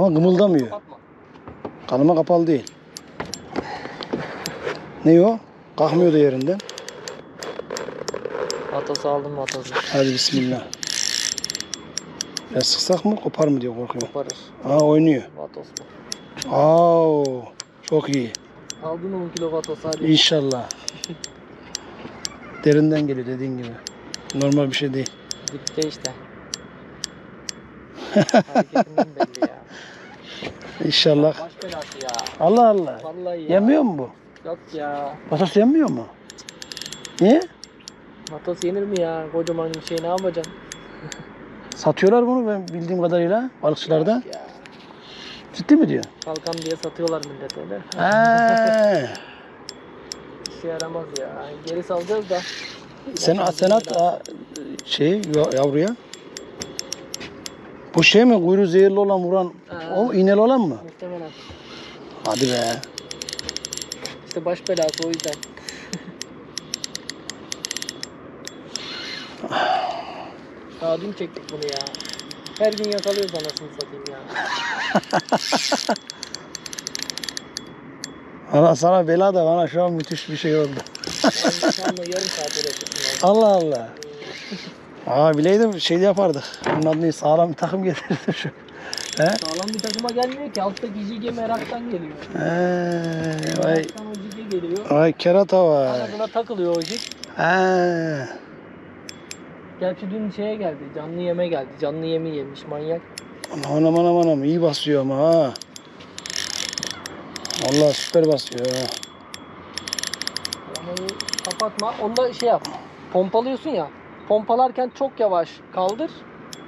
Ama gımıldamıyor. Kapatma. Kanıma kapalı değil. Ne o? Kalkmıyor da yerinden. Vatası aldım vatası. Hadi bismillah. Biraz sıksak mı kopar mı diye korkuyorum. Koparır. Aa oynuyor. Vatos bu. Aa çok iyi. Aldın 10 kilo vatos hadi. İnşallah. Derinden geliyor dediğin gibi. Normal bir şey değil. Dipte işte. Hareketinden belli ya. İnşallah. Baş belası ya. Allah Allah. Vallahi ya. Yemiyor mu bu? Yok ya. Patos yemiyor mu? Niye? Vatos yenir mi ya? Kocaman bir şey ne yapacaksın? Satıyorlar bunu ben bildiğim kadarıyla balıkçılarda. Yok Ya. Ciddi mi diyor? Kalkan diye satıyorlar millet öyle. He. İşe yaramaz ya. Geri salacağız da. sen at, sen at a, şey ya- yavruya. Bu şey mi kuyruğu zehirli olan vuran Ha. o iğneli olan mı? Muhtemelen. Hadi be. İşte baş belası o yüzden. Daha dün çektik bunu ya. Her gün yakalıyoruz anasını satayım ya. Allah sana bela da bana şu an müthiş bir şey oldu. Ben şu anda yarım saat uğraşıyorum ya. Allah Allah. Aa bileydim şey yapardık. Bunun adını sağlam bir takım getirdim şu. He? Sağlam bir takıma gelmiyor ki. Alttaki jige meraktan geliyor. He, vay, Meraktan o jige geliyor. vay kerata var. Anasına takılıyor o jig. He. Gerçi dün şeye geldi. Canlı yeme geldi. Canlı yemi yemiş manyak. Anam anam anam iyi basıyor ama ha. Allah süper basıyor ha. Kapatma. Onda şey yap. Pompalıyorsun ya. Pompalarken çok yavaş kaldır.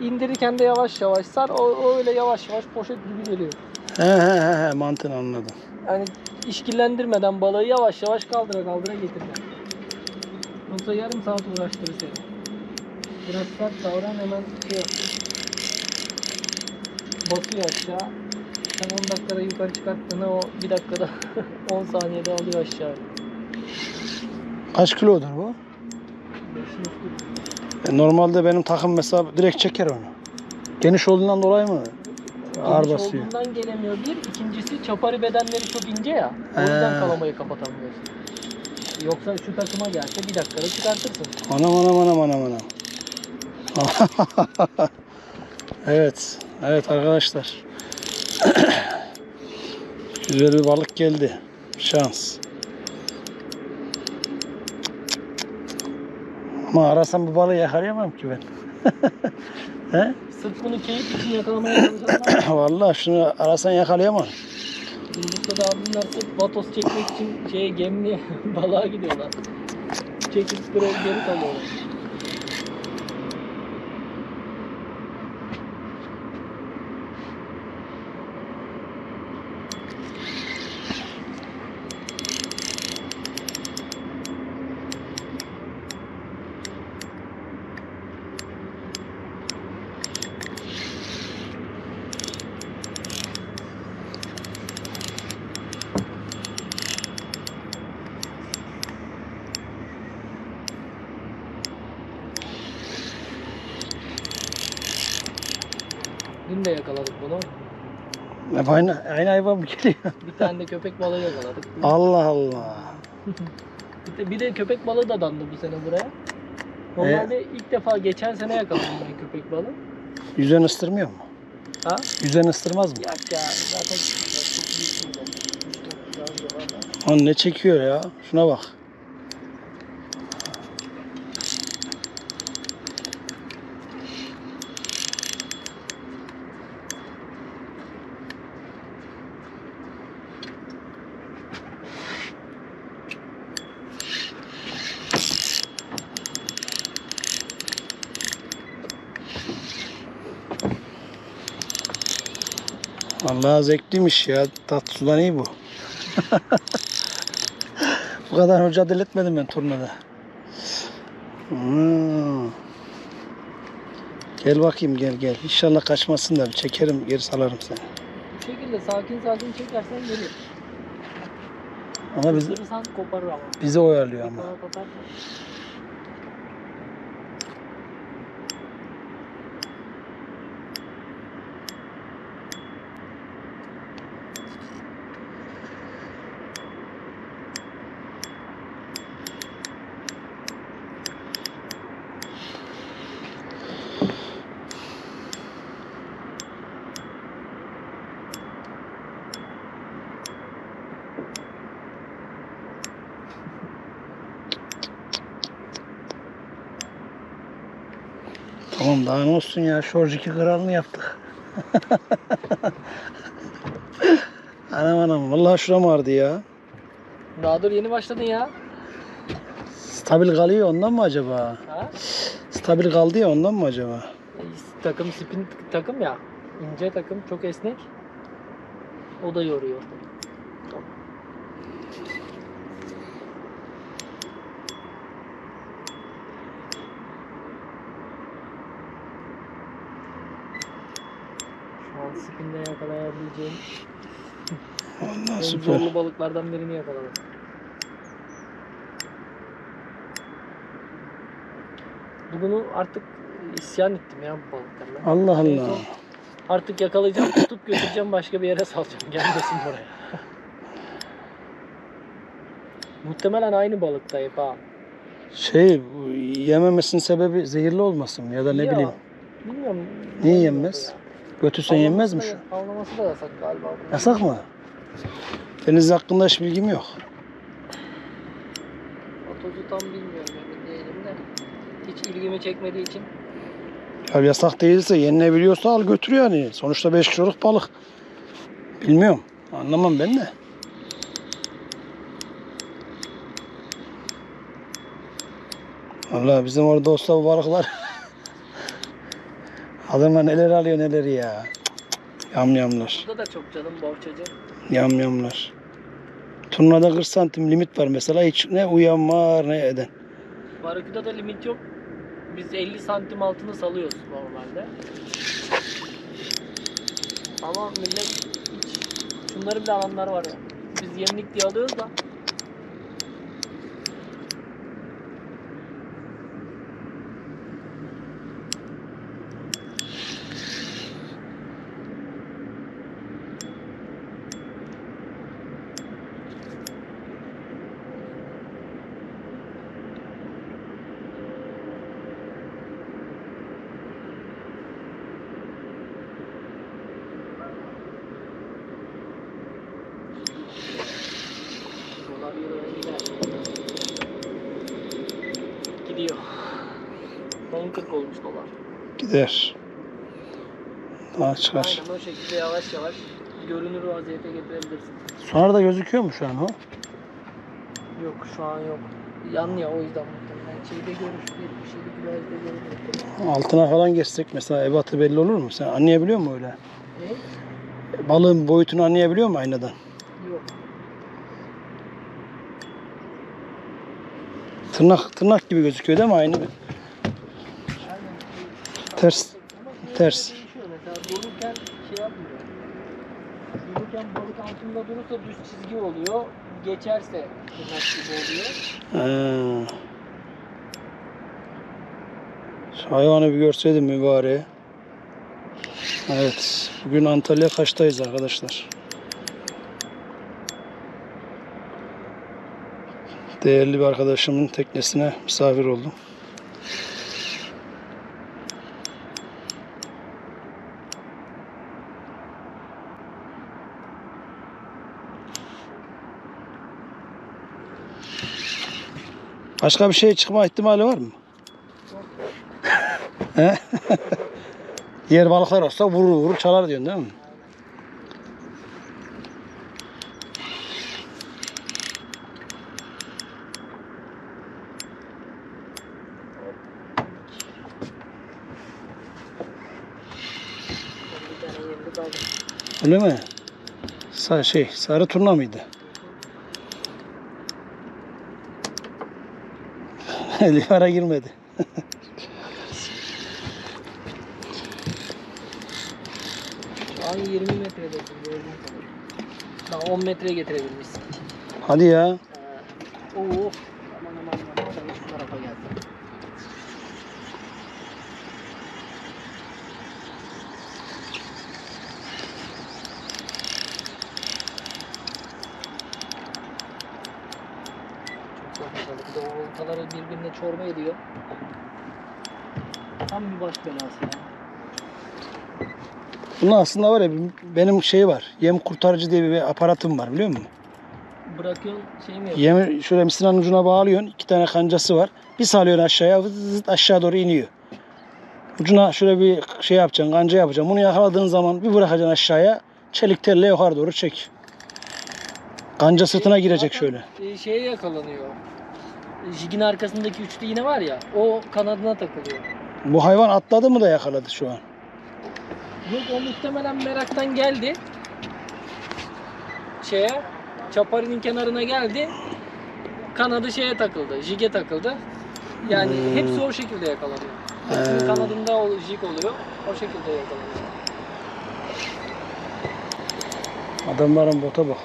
İndirirken de yavaş yavaş sar. O, o öyle yavaş yavaş poşet gibi geliyor. He he he he mantığını anladım. Yani işkillendirmeden balığı yavaş yavaş kaldıra kaldıra getireceksin. Yoksa yarım saat uğraştırır seni. Biraz sert davran hemen şey. Basıyor aşağı. Sen 10 dakikada yukarı çıkarttığında o 1 dakikada 10 saniyede alıyor aşağı. Kaç kilodur bu? E, normalde benim takım mesela direkt çeker onu. Geniş olduğundan dolayı mı? Ağır Geniş basıyor. olduğundan gelemiyor bir. İkincisi çapari bedenleri çok ince ya. O yüzden He. kalamayı kapatamıyorsun. Yoksa şu takıma gelse bir dakikada çıkartırsın. Anam anam anam anam anam. evet. Evet arkadaşlar. Güzel bir balık geldi. Şans. Ama arasam bu balığı yakalayamam ki ben. He? Sırf bunu keyif için yakalamaya çalışanlar Vallahi şunu arasan yakalayamam. Yumrukta da abimler sırf vatos çekmek için şeye gemliğe balığa gidiyorlar. Çekip geri kalıyorlar. Dün de yakaladık bunu. Hep Aynı, aynı hayvan mı geliyor? Bir tane de köpek balığı yakaladık. Allah Allah. Bir de, bir de köpek balığı da dandı bu sene buraya. Normalde ilk defa geçen sene yakaladım ben köpek balığı. Yüzeni ıstırmıyor mu? Ha? Yüzeni ıstırmaz mı? Yak ya zaten çok büyük bir da. Lan ne çekiyor ya? Şuna bak. Vallahi zevkliymiş ya. Tat sudan iyi bu. Bu kadar mücadele etmedim ben turnada. Hmm. Gel bakayım gel gel. İnşallah kaçmasın da bir çekerim geri salarım seni. Bu şekilde sakin sakin çekersen gelir. Ama biz, Isırırsan koparır ama. bizi oyalıyor ama. Sonra koparsa. Tamam daha ne olsun ya. Şorjiki kralını yaptık. anam anam. Vallahi şuram ağrıdı ya. Daha dur yeni başladın ya. Stabil kalıyor ondan mı acaba? Ha? Stabil kaldı ya ondan mı acaba? E, Takım spin takım ya. İnce takım çok esnek. O da yoruyor. Şu an spinde yakalayabileceğim Vallahi süper. zorlu balıklardan birini yakaladım. Bunu artık isyan ettim ya bu balıklarla. Allah Allah. son Artık yakalayacağım, tutup götüreceğim başka bir yere salacağım. Gelmesin buraya. Muhtemelen aynı balıkta hep ha. Şey yememesinin sebebi zehirli olmasın ya da ne Ya, bileyim. Bilmiyorum. Niye yenmez? ya? Götürsen yenmez mi şu? Avlaması da yasak galiba. Yasak mı? Deniz hakkında hiç bilgim yok. O tozu tam bilmiyorum emin değilim de. Hiç ilgimi çekmediği için. Ya yasak değilse yenilebiliyorsa al götür yani. Sonuçta 5 kiloluk balık. Bilmiyorum. Anlamam ben de. Vallahi bizim orada olsa bu balıklar adamlar neler alıyor neler ya. Yamyamlar. Burada da çok canım bohçacı. Yamyamlar. Turnada 40 santim limit var mesela hiç ne uyan var ne eden. Baraküda da limit yok. Biz 50 santim altını salıyoruz normalde. Ama millet hiç şunları bile alanlar var ya. Biz yemlik diye alıyoruz da dolar euroya gider. Gidiyor. 10.40 olmuş dolar. Gider. Daha çıkar. Aynen o şekilde yavaş yavaş görünür vaziyete getirebilirsin. Sonra da gözüküyor mu şu an o? Yok şu an yok. Yan ya o yüzden muhtemelen. Şeyde görüş bir, şeyde güvercide görünür. Altına falan geçsek mesela ebatı belli olur mu? Sen anlayabiliyor musun öyle? Ne? Balığın boyutunu anlayabiliyor musun aynadan? Yok. Tırnak tırnak gibi gözüküyor değil mi aynı? Ters. Ters. Dururken şey yapmıyor. Dururken balık altında durursa düz çizgi oluyor. Geçerse tırnak gibi oluyor. Ha. Şu hayvanı bir görseydim mübareye. Evet. Bugün Antalya Kaş'tayız arkadaşlar. Değerli bir arkadaşımın teknesine misafir oldum. Başka bir şey çıkma ihtimali var mı? Diğer balıklar olsa vurur vurur çalar diyorsun değil mi? Öyle mi? Sa şey sarı turna mıydı? Livara girmedi. Şu an 20 metredesin gördüğün kadar. Daha 10 metreye getirebilmişsin. Hadi ya. Ee, oo. Aman aman aman. Sen şu tarafa gel. Çok güzel balık. Bir de o oltaları birbirine çorba ediyor. Tam bir baş belası ya. Bunun aslında var ya benim şey var. Yem kurtarıcı diye bir aparatım var biliyor musun? Bırakıyorsun şey mi yapıyorsun? Yemi şöyle mısırın ucuna bağlıyorsun. iki tane kancası var. Bir salıyorsun aşağıya vız aşağı doğru iniyor. Ucuna şöyle bir şey yapacaksın, kanca yapacaksın. Bunu yakaladığın zaman bir bırakacaksın aşağıya. Çelik telle yukarı doğru çek. Kanca sırtına girecek Zaten, şöyle. e, şeye yakalanıyor. Jigin arkasındaki üçlü iğne var ya o kanadına takılıyor. Bu hayvan atladı mı da yakaladı şu an. Yok o muhtemelen meraktan geldi. Şeye çaparının kenarına geldi. Kanadı şeye takıldı. Jige takıldı. Yani Hmm. hepsi o şekilde yakalanıyor. Hepsinin He. kanadında o jig oluyor. O şekilde yakalanıyor. Adamların bota bak.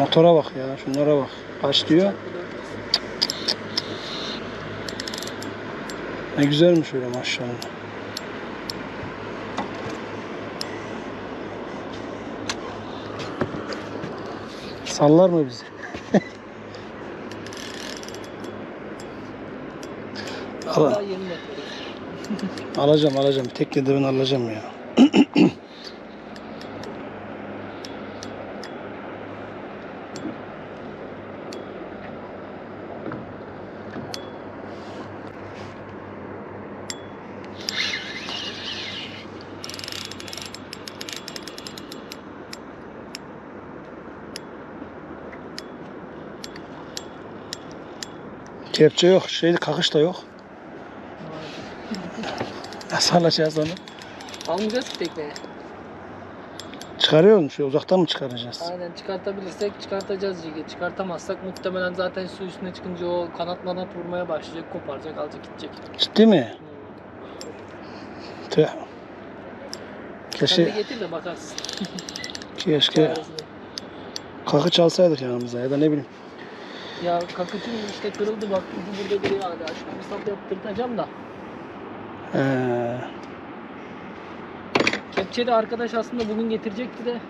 Motora bak ya, şunlara bak. Kaç diyor? Ne güzelmiş öyle maşallah. Sallar mı bizi? Al- alacağım alacağım. Tek de ben alacağım ya. Kepçe yok, şey kakış da yok. Nasıl alacağız onu? Almayacağız ki tekneye. Çıkarıyor mu? Şöyle uzaktan mı çıkaracağız? Aynen çıkartabilirsek çıkartacağız jigi. Çıkartamazsak muhtemelen zaten su üstüne çıkınca o kanat manat vurmaya başlayacak, koparacak, alacak gidecek. Ciddi mi? Hmm. Tüh. Sen de Keşke, getir de bakarsın. keşke kakı çalsaydık yanımıza ya da ne bileyim. Ya kakıcım işte kırıldı bak ucu burada duruyor hala. Şunu bir sap yaptırtacağım da. Ee, Kepçe de arkadaş aslında bugün getirecekti de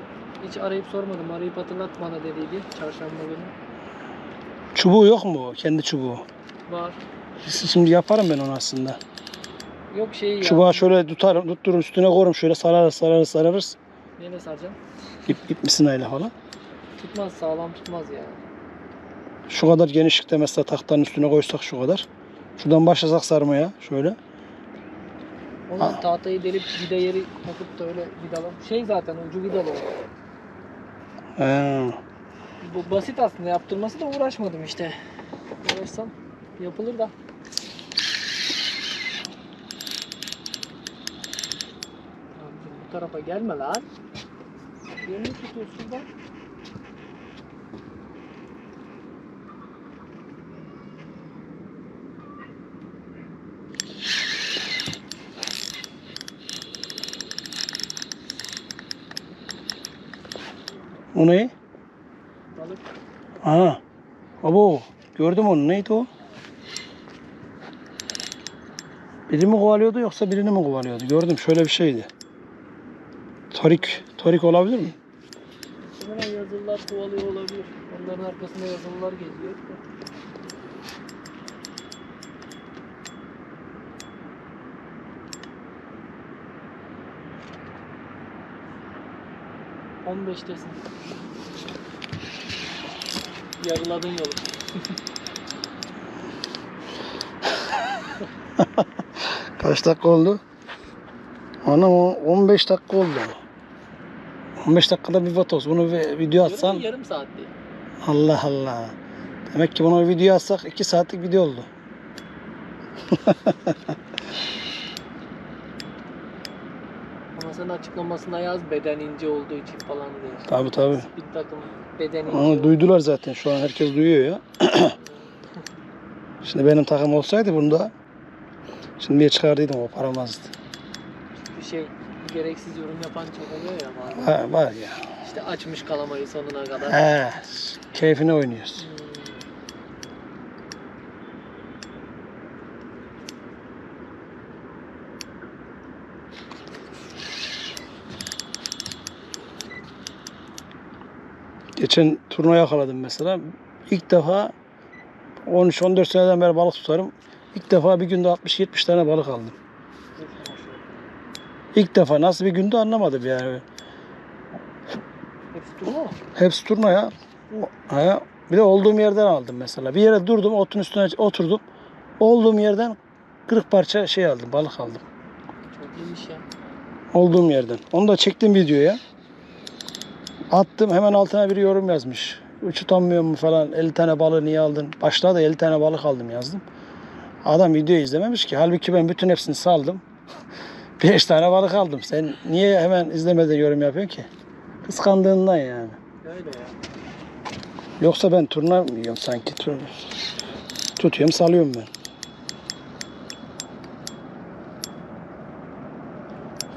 hiç arayıp sormadım. Arayıp hatırlat bana dediydi çarşamba günü. çubuğu yok mu? Kendi çubuğu. Var. Şimdi yaparım ben onu aslında. Yok şey ya. Çubuğa şöyle tutarım, tutturur üstüne koyarım şöyle sararız sararız sararız. Neyle saracağım? İp, ip misinayla falan. Tutmaz sağlam tutmaz ya. Şu kadar genişlikte mesela tahtanın üstüne koysak şu kadar. Şuradan başlasak sarmaya şöyle. Onu Aa. tahtayı delip vida yeri takıp da öyle vidalam. Şey zaten ucu vidalı o. Ee, Bu basit aslında yaptırması da uğraşmadım işte. Uğraşsam yapılır da. Abicim bu tarafa gelme lan. Yerini tutuyorsun şuradan. O ne? Balık. Aha. Abo. Gördüm onu. Neydi o? Biri mi kovalıyordu yoksa birini mi kovalıyordu? Gördüm şöyle bir şeydi. Torik. Torik olabilir mi? Muhtemelen yazılılar kovalıyor olabilir. Onların arkasında yazılılar geziyor. On beştesin. Yarıladın yolu. Kaç dakika oldu? Anam o 15 dakika oldu. 15 dakikada bir vatoz. Bunu bir video atsan Yarım, yarım saat diye. Allah Allah. Demek ki bunu video atsak 2 saatlik video oldu. Ama sen açıklamasına yaz beden ince olduğu için falan diye. Tabi tabi. Bir takım beden ince. Onu duydular zaten. Şu an herkes duyuyor ya. Şimdi benim takım olsaydı bunda şimdiye çıkardıydım o paramazdı. Bir şey gereksiz yorum yapan çok oluyor ya bazen. Ha, var ya. İşte açmış kalamayı sonuna kadar. He, keyfine oynuyoruz. Hmm. Geçen turnuva yakaladım mesela. İlk defa 13-14 seneden beri balık tutarım. İlk defa bir günde 60-70 tane balık aldım. İlk defa nasıl bir günde anlamadım yani. Hepsi turma mı? Hepsi turna ya. Ha, bir de olduğum yerden aldım mesela. Bir yere durdum, otun üstüne oturdum. Olduğum yerden 40 parça şey aldım, balık aldım. Çok iyiymiş ya. Olduğum yerden. Onu da çektim videoya. Attım hemen altına bir yorum yazmış. Üç utanmıyor mu falan 50 tane balığı niye aldın? Başta da 50 tane balık aldım yazdım. Adam videoyu izlememiş ki. Halbuki ben bütün hepsini saldım. 5 tane balık aldım. Sen niye hemen izlemeden yorum yapıyorsun ki? Kıskandığından yani. Öyle ya. Yoksa ben turna mı yiyorum sanki? Tur- Tutuyorum salıyorum ben.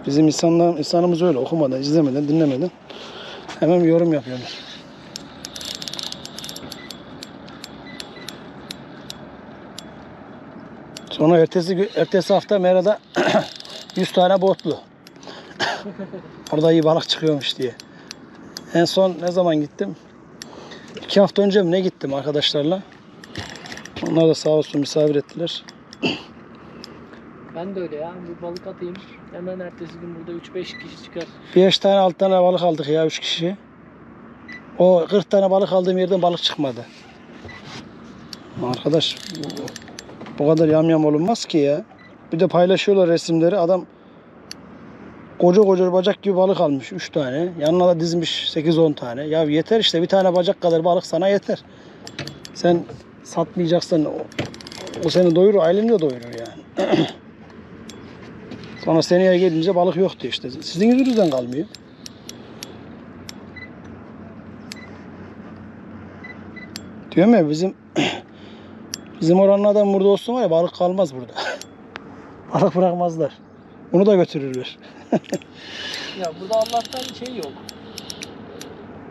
Bizim insanlar, insanımız öyle okumadan, izlemeden, dinlemeden hemen yorum yapıyorlar. Sonra ertesi ertesi hafta Mera'da 100 tane botlu. Orada iyi balık çıkıyormuş diye. En son ne zaman gittim? İki hafta önce mi ne gittim arkadaşlarla. Onlar da sağ olsun misafir ettiler. Ben de öyle ya. Bir balık atayım. Hemen ertesi gün burada 3-5 kişi çıkar. Beş tane altı tane balık aldık ya üç kişi. O 40 tane balık aldığım yerden balık çıkmadı. Arkadaş bu, bu kadar yamyam olunmaz ki ya. Bir de paylaşıyorlar resimleri. Adam koca koca bacak gibi balık almış 3 tane. Yanına da dizmiş 8-10 tane. Ya yeter işte bir tane bacak kadar balık sana yeter. Sen satmayacaksan o, o seni doyurur, aileni de doyurur yani. Sonra seneye gelince balık yok diyor işte. Sizin yüzünüzden kalmıyor. Diyorum ya bizim bizim oranın adam burada olsun var ya balık kalmaz burada. balık bırakmazlar. Onu da götürürler. Ya burada Allah'tan şey yok.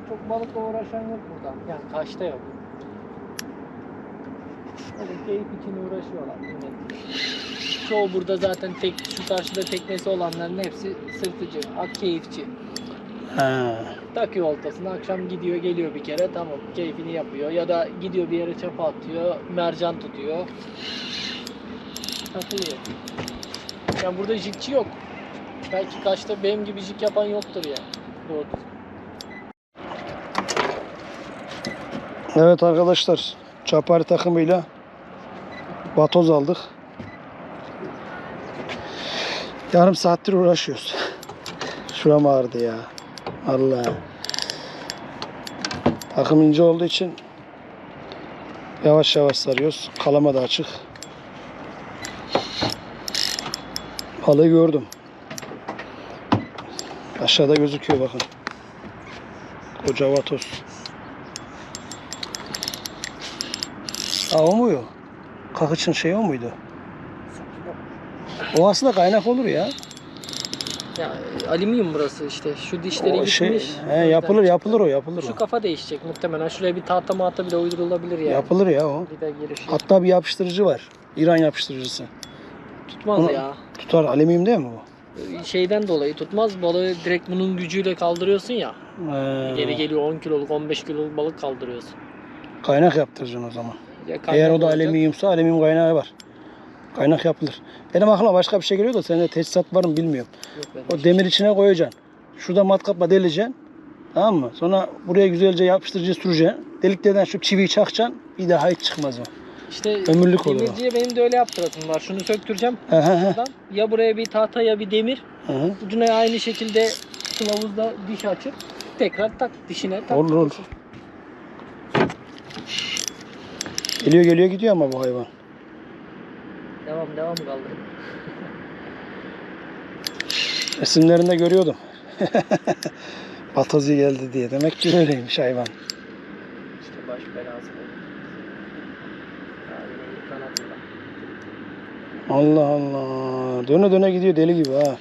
Çok balıkla uğraşan yok burada. Yani kaçta yok. Öyle keyif için uğraşıyorlar. millet. Çoğu burada zaten tek şu karşıda teknesi olanların hepsi sırtıcı, ak keyifçi. Ha. Takıyor oltasını akşam gidiyor geliyor bir kere tamam keyfini yapıyor ya da gidiyor bir yere çapa atıyor mercan tutuyor takılıyor. Yani burada jikçi yok. Belki kaçta benim gibi jik yapan yoktur ya. Doğru. Evet arkadaşlar. Çapari takımıyla batoz aldık. Yarım saattir uğraşıyoruz. Şuram ağrıdı ya. Allah. Takım ince olduğu için yavaş yavaş sarıyoruz. Kalama da açık. Balığı gördüm. Aşağıda gözüküyor bakın. Koca vatoz. Aa, o muydu? Kakıçın şey o muydu? O aslında kaynak olur ya. Ya alüminyum burası işte. Şu dişleri O şey, gitmiş. he, yapılır yapılır o yapılır Şu o. kafa değişecek muhtemelen. Şuraya bir tahta mahta bile uydurulabilir yani. Yapılır ya o. Bir de girişi. Hatta bir yapıştırıcı var. İran yapıştırıcısı. Tutmaz Onu- ya. Tutar alüminyum değil mi bu? Şeyden dolayı tutmaz. Balığı direkt bunun gücüyle kaldırıyorsun ya. Ee, Geri geliyor 10 kiloluk 15 kiloluk balık kaldırıyorsun. Kaynak yaptıracaksın o zaman. Ya Eğer o da olacak. alüminyumsa alüminyum kaynağı var. Kaynak yapılır. Benim aklıma başka bir şey geliyor da sende teçhizat var mı bilmiyorum. Yok. O demir içine koyacaksın. Şurada matkapla deleceksin. Tamam mı? Sonra buraya güzelce yapıştırıcı süreceksin. Deliklerden şu çiviyi çakacaksın. Bir daha hiç çıkmaz o. İşte Ömürlük olur demirciye benim de öyle yaptırasım var. Şunu söktüreceğim buradan. Ya buraya bir tahta ya bir demir. Ucuna aynı şekilde kılavuzda diş açıp tekrar tak dişine tak. Olur olur. Geliyor geliyor gidiyor ama bu hayvan. Devam devam kaldırın. Resimlerinde görüyordum. Batozi geldi diye. Demek ki öyleymiş hayvan. İşte baş belası. Allah Allah. Döne döne gidiyor deli gibi ha.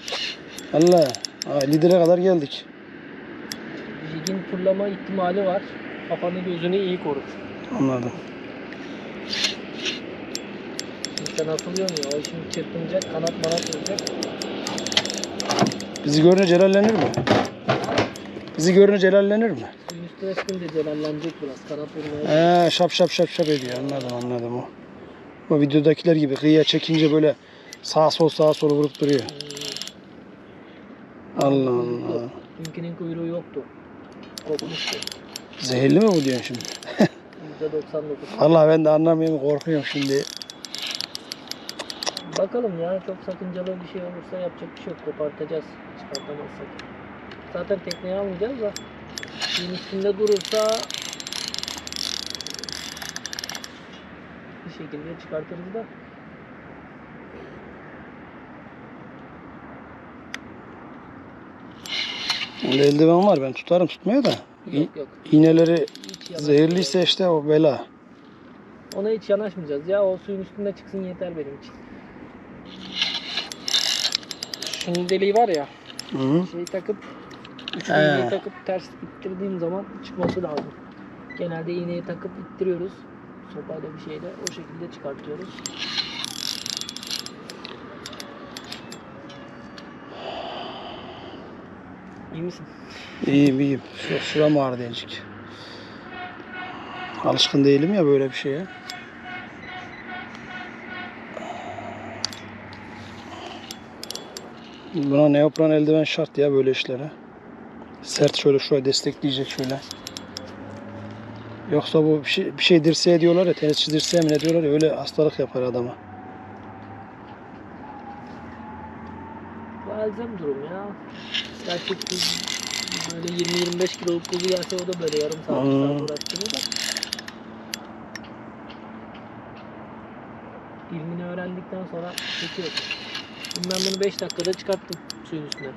Allah. Ha, lidere kadar geldik. Jigin fırlama ihtimali var. Kafanı gözünü iyi korur. Anladım. Şimdi sen asılıyorsun ya. O şimdi çırpınacak, kanat manat olacak. Bizi görünce celallenir mi? Bizi görünce celallenir mi? Suyun üstüne çıkınca celallenecek biraz. Kanat vurmaya. Ee, şap şap şap şap ediyor. Anladım anladım o. O videodakiler gibi kıyıya çekince böyle sağa sol sağa sol vurup duruyor. Allah Allah. Dünkünün kuyruğu yoktu. Kopmuştu. Zehirli mi bu diyorsun şimdi? %99. Vallahi ben de anlamıyorum korkuyorum şimdi. Bakalım ya çok sakıncalı bir şey olursa yapacak bir şey yok. Kopartacağız. Çıkartamazsak. Zaten tekneye almayacağız da suyun üstünde durursa bir şekilde çıkartırız da. Öyle eldiven var ben tutarım tutmuyor da. Yok yok. İğneleri zehirliyse işte o bela. Ona hiç yanaşmayacağız ya. O suyun üstünde çıksın yeter benim için. Şunun deliği var ya. Hı -hı. Şeyi takıp üç He. iğneyi takıp ters ittirdiğim zaman çıkması lazım. Genelde iğneyi takıp ittiriyoruz. Sopayla bir şeyle o şekilde çıkartıyoruz. İyi misin? İyiyim iyiyim. Şu, şuram ağrıdı azıcık. Alışkın değilim ya böyle bir şeye. Buna neopren eldiven şart ya böyle işlere. Sert şöyle şuraya destekleyecek şöyle. Yoksa bu bir şey, bir şey dirseğe diyorlar ya tenisçi dirseğe mi ne diyorlar ya öyle hastalık yapar adama. Bu elzem durum ya. Gerçek böyle 20-25 kiloluk kuzu gelse o da böyle yarım saat, Hmm. saat uğraştırır da. İlmini öğrendikten sonra çekiyor. Şimdi ben bunu 5 dakikada çıkarttım suyun üstüne.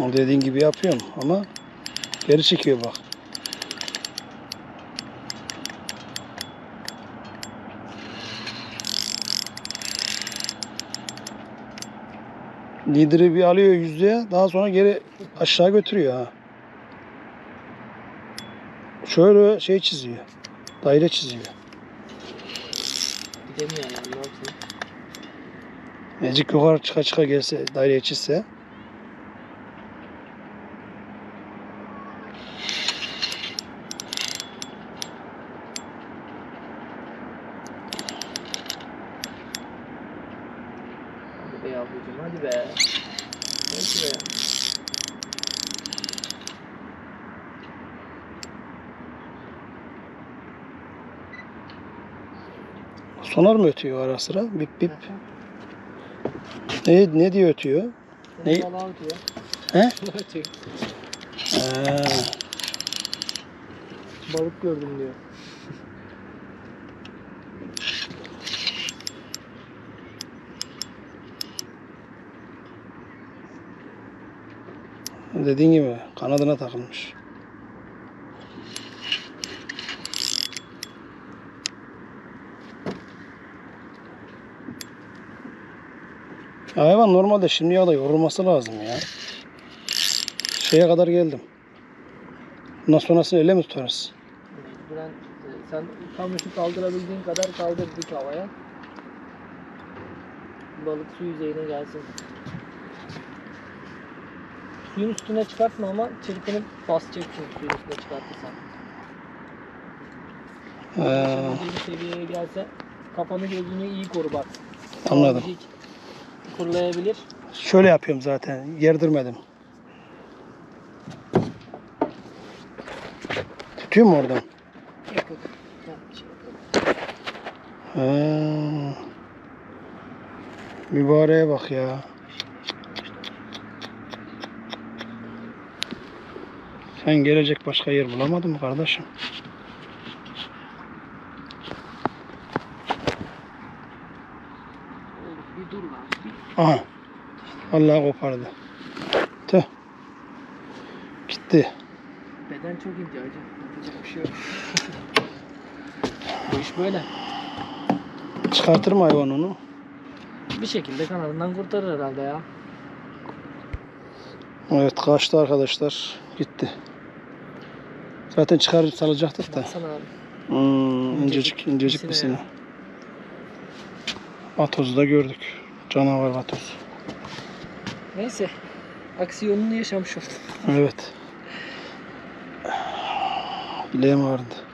O dediğin gibi yapıyorum ama geri çekiyor bak. Lideri bir alıyor yüzlüğe daha sonra geri aşağı götürüyor ha. Şöyle şey çiziyor. Daire çiziyor. Gidemiyor yani ne yapsın. Azıcık yukarı çıka çıka gelse daireye çizse. Hadi be yavrucuğum hadi be. Hadi be. Sonar mı ötüyor ara sıra? Bip bip. Ne, ne diye ötüyor? Ne? Ötüyor. He? Ha. Balık gördüm diyor. Dediğin gibi kanadına takılmış. Hayvan normalde şimdiye kadar yorulması lazım ya. Şeye kadar geldim. Bundan sonrasını öyle mi tutarız? Mecburen e, sen kamışı kaldırabildiğin kadar kaldır dik havaya. Balık su yüzeyine gelsin. Suyun üstüne çıkartma ama çırpınıp basacak çünkü suyun üstüne çıkartırsan. Ee, Şimdi bir seviyeye gelse kafanı gözünü iyi koru bak. Anladım. Kamışı Fırlayabilir. şöyle yapıyorum zaten. Gerdirmedim. Tutuyor mu oradan? Yok yok. Şey yok. Ha. Mübareğe bak ya. Sen gelecek başka yer bulamadın mı kardeşim? Oğlum bir dur lan. Bir Aha. Vallahi kopardı. Tüh. Gitti. Beden çok ince acı. Yapacak bir şey yok. Bu iş böyle. Çıkartır mı hayvan onu? Bir şekilde kanadından kurtarır herhalde ya. Evet kaçtı arkadaşlar. Gitti. Zaten çıkarıp salacaktık da. Baksana abi. Hmm, incecik incecik İkisine bir sine. ya. Vatozu da gördük. Canavar vatoz. Neyse. Aksiyonunu yaşamış oldum. Evet. Bileğim vardı.